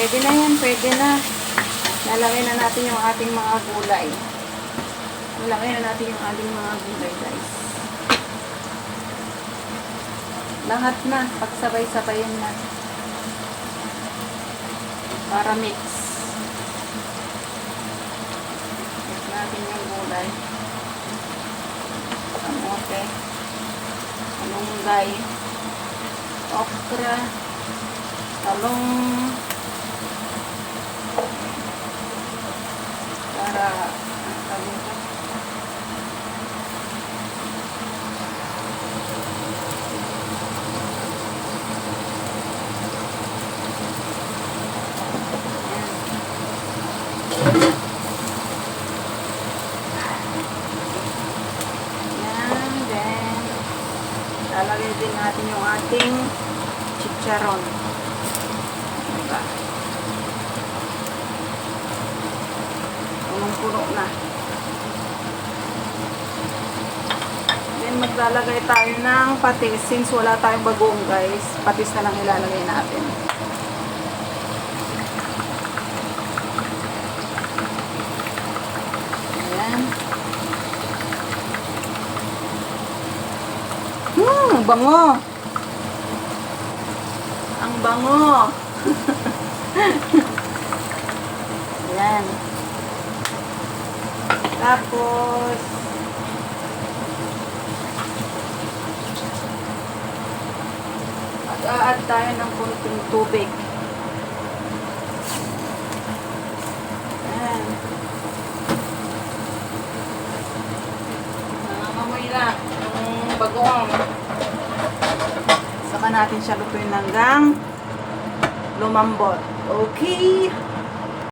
Pwede na yan, pwede na. Lalagay na natin yung ating mga gulay. Lalagay na natin yung ating mga gulay, guys. Lahat na, pagsabay-sabayin na. Para mix. Mix natin yung gulay. Kamote. Malunggay. Okra. Talong. Yan, then, lalagay din natin yung ating chicharon. Diba? Punong-puno na. Then, maglalagay tayo ng patis. Since wala tayong bagoong guys, patis na lang ilalagay natin. Ayan. Hmm, bango. Ang bango. Ayan. Tapos, mag-a-add tayo ng kunting tubig. Ayan. Nangangamoy na yung bagoong. Saka natin siya lutuin hanggang lumambot. Okay.